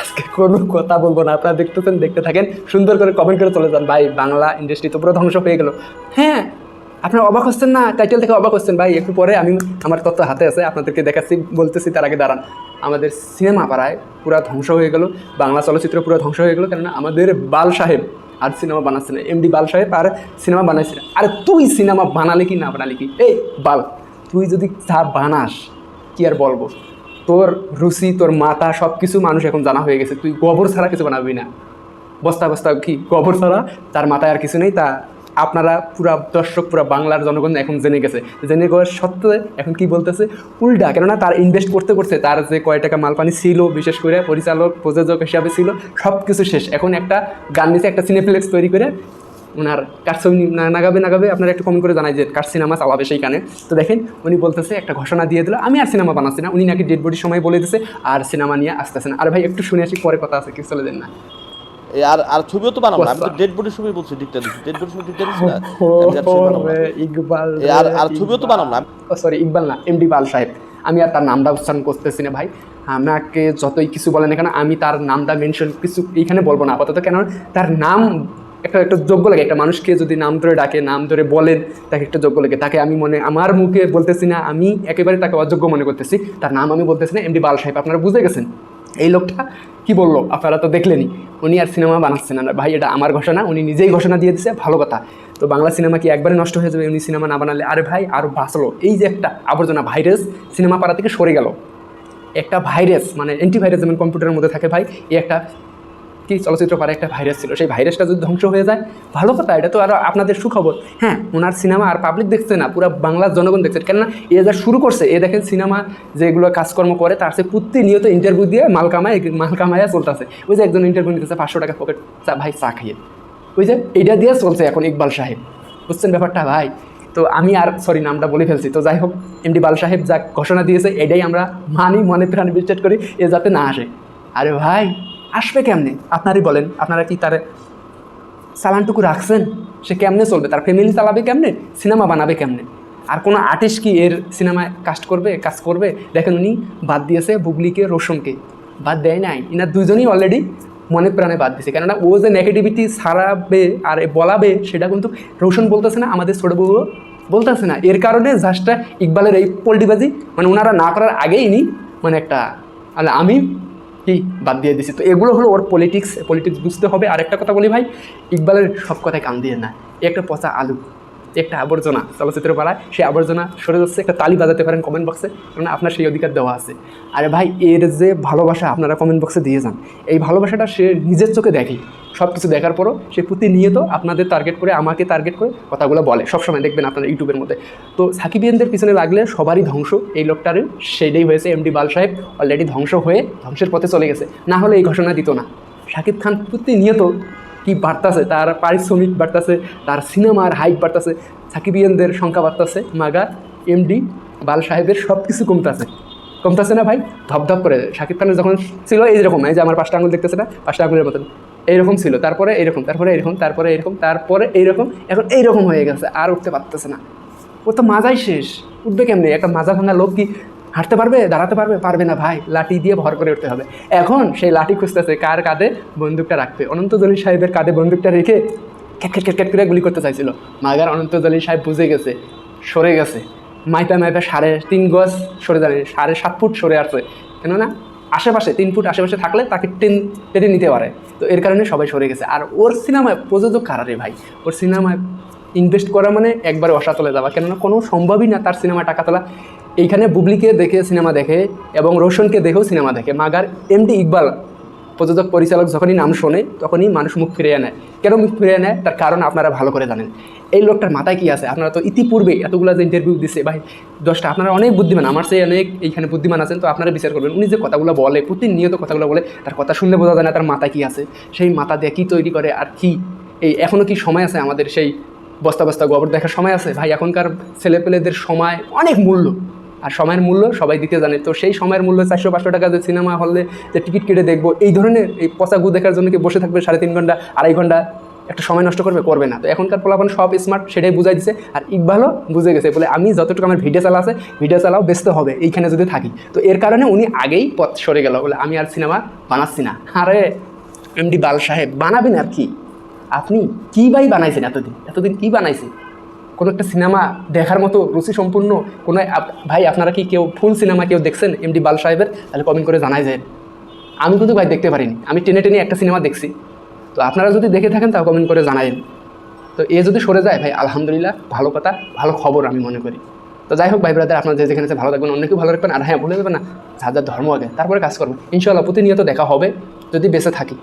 আজকে কোনো কথা বলব না। আপনারা দেখতেছেন, দেখতে থাকেন। সুন্দর করে কমেন্ট করে চলে যান। ভাই, বাংলা ইন্ডাস্ট্রি তো পুরো ধ্বংস হয়ে গেল। হ্যাঁ আপনারা অবাক হচ্ছেন না? টাইটেল থেকে অবাক হচ্ছেন। ভাই, একটু পরে আমি আমার তথ্য হাতে আছে, আপনাদেরকে দেখাচ্ছি, বলতেছি তার আগে দাঁড়ান। আমাদের সিনেমা পাড়ায় পুরো ধ্বংস হয়ে গেল। বাংলা চলচ্চিত্র পুরো ধ্বংস হয়ে গেল। কেননা আমাদের বাল সাহেব আর সিনেমা বানাচ্ছে না এমডি বাল সাহেব আর সিনেমা বানাইছে না আরে তুই সিনেমা বানালি কি না বানালি কি? এই, বাল, তুই যদি যা বানাস, কি আর বলব? তোর রুচি, তোর মাথা সব কিছু মানুষ এখন জানা হয়ে গেছে। তুই গোবর ছাড়া কিছু বানাবি না। বস্তা বস্তা কি? গোবর ছাড়া তার মাথায় আর কিছু নেই, তা আপনারা পুরা দর্শক, পুরা বাংলার জনগণ এখন জেনে গেছে। জেনে যাওয়ার সত্ত্বে এখন কি বলতেছে? উল্টা, কেননা তার ইনভেস্ট করতে করতে তার যে কয় টাকা মালপানি ছিল, বিশেষ করে পরিচালক, প্রযোজক হিসাবে ছিল সব কিছু শেষ। এখন একটা গান নিচে একটা সিনেপ্লেক্স তৈরি করে ওনার কার ছবি না- নাগাবে নাগাবে আপনারা একটু কমেন্ট করে জানাই যে কার সিনেমা চালাবে সেইখানে। তো দেখেন উনি বলতেছে একটা ঘোষণা দিয়ে দিল আমি আর সিনেমা বানাচ্ছি না। উনি নাকি ডেড বডির সময় বলে দিছে আর সিনেমা নিয়ে আসতেছে না। আর ভাই একটু শুনে আসি পরে কথা আছে কি চলে দেন না। আর আর ছবিও তো বানাবো আমি তো ডেড ছবি বলছি ডিকটা দিচ্ছি। ডেড ছবি ডিকটা না। বানাবো না। ইকবাল আর আর ছবিও তো বানাবো না। সরি ইকবাল না এমডি বাল সাহেব। আমি আর তার নামটা উচ্চারণ করতেছি না ভাই। আমাকে যতই কিছু বলেন এখানে আমি তার নামটা মেনশন কিছু এইখানে বলব না। আপাতত কেন তার নাম একটা একটা যোগ্য লাগে। একটা মানুষকে যদি নাম ধরে ডাকে, নাম ধরে বলেন তাকে একটা যোগ্য লাগে। তাকে আমি মনে আমার মুখে বলতেছি না, আমি একেবারে তাকে অযোগ্য মনে করতেছি। তার নাম আমি বলতেছি না, এমডি বাল সাহেব। আপনারা বুঝে গেছেন? এই লোকটা কি বলল? আপনারা তো দেখলেনই। উনি আর সিনেমা বানাচ্ছেন না। ভাই, এটা আমার ঘোষণা। উনি নিজেই ঘোষণা দিয়ে দিছে ভালো কথা। তো বাংলা সিনেমা কি একবারে নষ্ট হয়ে যাবে? উনি সিনেমা না বানালে? আরে ভাই, আর বাঁচলো। এই যে একটা আবর্জনা ভাইরাস সিনেমা পাড়া থেকে সরে গেল। একটা ভাইরাস মানে অ্যান্টিভাইরাস যেমন কম্পিউটারের মধ্যে থাকে ভাই, এই একটা কি চলচ্চিত্র পারে একটা ভাইরাস ছিল। সেই ভাইরাসটা যদি ধ্বংস হয়ে যায়, ভালো কথা, এটা তো আর আপনাদের সুখবর। হ্যাঁ ওনার সিনেমা আর পাবলিক দেখছে না, পুরো বাংলার জনগণ দেখছে। কেননা এ যা শুরু করছে, এ দেখেন সিনেমা যেগুলো কাজকর্ম করে, তার সে প্রতিনিয়ত ইন্টারভিউ দিয়ে মাল কামায়, মাল চলতেছে। ওই যে একজন ইন্টারভিউ নিতেছে, পাঁচশো টাকা পকেট ভাই চা খাইয়ে। ওই যে এইটা দিয়ে চলছে এখন ইকবাল সাহেব। বুঝছেন ব্যাপারটা, ভাই? তো আমি আর সরি নামটা বলে ফেলছি। তো যাই হোক, এমডি বাল সাহেব যা ঘোষণা দিয়েছে, এটাই আমরা মানি, মনে প্রাণে বিশ্বাস করি, এ যাতে না আসে। আরে ভাই আসবে কেমনে? আপনারই বলেন, আপনারা কি তার চালানটুকু রাখছেন? সে কেমনে চলবে? তার ফ্যামিলি চালাবে কেমনে? সিনেমা বানাবে কেমনে? আর কোনো আর্টিস্ট কি এর সিনেমায় কাস্ট করবে কাজ করবে? দেখেন উনি বাদ দিয়েছে বুবলিকে, রোশনকে। বাদ দেয় নাই। ইনার দুজনই অলরেডি মনে প্রাণে বাদ দিয়েছে। কেননা ও যে নেগেটিভিটি সারাবে আর বলাবে, সেটা কিন্তু রোশন বলতেছে না, আমাদের ছোটো বউ বলতেছে না। এর কারণে জাস্টটা ইকবালের এই পোল্টিবাজি মানে ওনারা না করার আগেই নি মানে একটা আমি কি বাদ দিয়ে দিছি তো এগুলো হলো ওর পলিটিক্স পলিটিক্স বুঝতে হবে। আর একটা কথা বলি ভাই, ইকবালের সব কথায় কান দিয়ে না। একটা পচা আলু। একটা আবর্জনা চলচ্চিত্র পাড়ায়, সেই আবর্জনা সরে যাচ্ছে, একটা তালি বাজাতে পারেন কমেন্ট বক্সে কারণ আপনার সেই অধিকার দেওয়া আছে। আরে ভাই, এর যে ভালোবাসা আপনারা কমেন্ট বক্সে দিয়ে যান। এই ভালোবাসাটা সে নিজের চোখে দেখে। সব কিছু দেখার পরও সে প্রতিনিয়ত আপনাদের টার্গেট করে, আমাকে টার্গেট করে কথাগুলো বলে। সবসময় দেখবেন আপনার ইউটিউবের মধ্যে। তো সাকিবিয়ানদের পিছনে লাগলে সবারই ধ্বংস। এই লোকটার সেইটাই হয়েছে এমডি বাল সাহেব অলরেডি ধ্বংস হয়ে ধ্বংসের পথে চলে গেছে। না হলে এই ঘোষণা দিত না। শাকিব খান প্রতিনিয়ত কি বাড়তাছে, তার পারিশ্রমিক বাড়তাছে, তার সিনেমার হাইপ বাড়তাছে সাকিবিয়ানদের সংখ্যা বাড়তাছে, মাগা এমডি বাল সাহেবের সব কিছু কমতাছে। কমতাছে না ভাই? ধপধপ করে। শাকিব খানের যখন ছিল এইরকম, এই যে আমার পাঁচটা আঙুল দেখতেছে না? পাঁচটা আঙুলের মতন। এইরকম ছিল। তারপরে এইরকম, তারপরে এরকম তারপরে এরকম তারপরে এইরকম, এখন এইরকম হয়ে গেছে, আর উঠতে পারতেছে না। ওর তো মাজাই শেষ। উঠবে কেমনি? একটা মাজা ভাঙা লোক কি হাঁটতে পারবে, দাঁড়াতে পারবে? পারবে না ভাই, লাঠি দিয়ে ভর করে উঠতে হবে। এখন সেই লাঠি খুঁজতেছে কার কাঁধে? বন্দুকটা রাখবে অনন্ত জলিল সাহেবের কাঁধে বন্দুকটা রেখে ক্যাট ক্যাট ক্যাট ক্যাট করে গুলি করতে চাইছিল। মাগার অনন্ত জলিল সাহেব বুঝে গেছে, সরে গেছে। মাইপা মাইপা সাড়ে তিন গজ সরে যাবে, সাড়ে সাত ফুট সরে আসছে। কেননা আশেপাশে, তিন ফুট আশেপাশে থাকলে তাকে টেন, টেনে নিতে পারে। তো এর কারণে সবাই সরে গেছে। আর ওর সিনেমায় প্রযোজক কারারে ভাই? ওর সিনেমায় ইনভেস্ট করা মানে একবারে অসাতলে যাওয়া। কেননা কোনো সম্ভবই না তার সিনেমা টাকা তোলা। এইখানে বুবলিকে দেখে সিনেমা দেখে এবং রোশনকে দেখেও সিনেমা দেখে। মাগার এমডি ইকবাল, প্রযোজক, পরিচালক, যখনই নাম শোনে, তখনই মানুষ মুখ ফিরিয়ে নেয়। কেন মুখ ফিরিয়ে নেয়? তার কারণ আপনারা ভালো করে জানেন। এই লোকটার মাথায় কী আছে? আপনারা তো ইতিপূর্বে এতগুলো যে ইন্টারভিউ দিছে, ভাই, দশটা, আপনারা অনেক বুদ্ধিমান, আমার সেই অনেক এইখানে বুদ্ধিমান আছেন, তো আপনারা বিচার করবেন। উনি যে কথাগুলো বলে, প্রতিনিয়ত কথাগুলো বলে, তার কথা শুনলে বোঝা যায় না তার মাথায় কী আছে। সেই মাথা দিয়ে কী তৈরি করে আর কি? এই এখনও কি সময় আছে আমাদের সেই বস্তা বস্তা গোবর দেখার সময় আছে? ভাই, এখনকার ছেলেপেলেদের সময় অনেক মূল্য। আর সময়ের মূল্য সবাই দিতে জানে। তো সেই সময়ের মূল্য চারশো পাঁচশো টাকা যে সিনেমা হলে যে টিকিট কেটে দেখব, এই ধরনের এই পচা গু দেখার জন্য কি বসে থাকবে সাড়ে তিন ঘণ্টা, আড়াই ঘণ্টা, একটা সময় নষ্ট করবে? করবে না। তো এখনকার পোলাপান সব স্মার্ট সেটাই বুঝাই দিছে। আর ইকবালও বুঝে গেছে, বলে আমি যতটুকু আমার ভিডিও চালা আছে ভিডিও চালাও, ব্যস্ত হবে, এইখানে যদি থাকি। তো এর কারণে উনি আগেই পথ সরে গেল, বলে আমি আর সিনেমা বানাচ্ছি না। আরে এমডি বাল সাহেব, বানাবেন আর কি? আপনি কি বাই বানাইছেন এতদিন? এতদিন কি বানাইছেন? কোনো একটা সিনেমা দেখার মতো রুচি সম্পূর্ণ কোনো ভাই, আপনারা কি কেউ ফুল সিনেমা কেউ দেখছেন? এমডি বাল সাহেবের? তাহলে কমেন্ট করে জানাই যায় আমি কিন্তু ভাই দেখতে পারিনি। আমি টেনে টেনে একটা সিনেমা দেখছি। তো আপনারা যদি দেখে থাকেন, তাও কমেন্ট করে জানাইন তো এ যদি সরে যায়, ভাই, আলহামদুলিল্লাহ, ভালো কথা, ভালো খবর আমি মনে করি। তো যাই হোক ভাই ব্রাদার আপনার যে যেখানে ভালো থাকবেন অনেকেও ভালো রাখবেন। আর হ্যাঁ ভুলে যাবেন না, যার যার ধর্ম আগে, তারপরে কাজ করবেন। ইনশাল্লাহ প্রতিনিয়ত দেখা হবে, যদি বেঁচে থাকি।